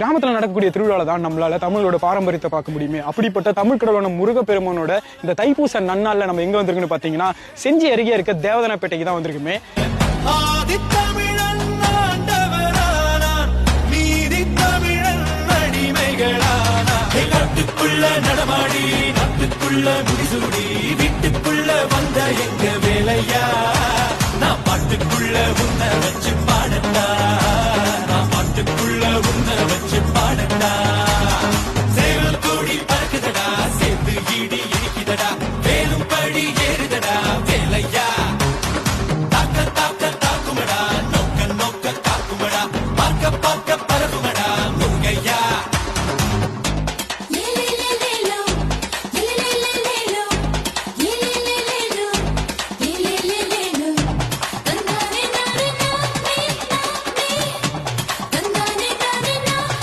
கிராமத்தில் நடக்கக்கூடிய திருவிழாவில் தான் நம்மளால தமிழோட பாரம்பரியத்தை பார்க்க முடியுமே. அப்படிப்பட்ட தமிழ் கடவுளான முருகப்பெருமானோட இந்த தைப்பூச நன்னாளில் நம்ம எங்கே வந்திருக்குன்னு பார்த்தீங்கன்னா செஞ்சி அருகே இருக்க தேவதனப்பேட்டைக்கு தான் வந்திருக்குமே. நடமாடி முடிசூடி வீட்டுக்குள்ள வந்த எங்க be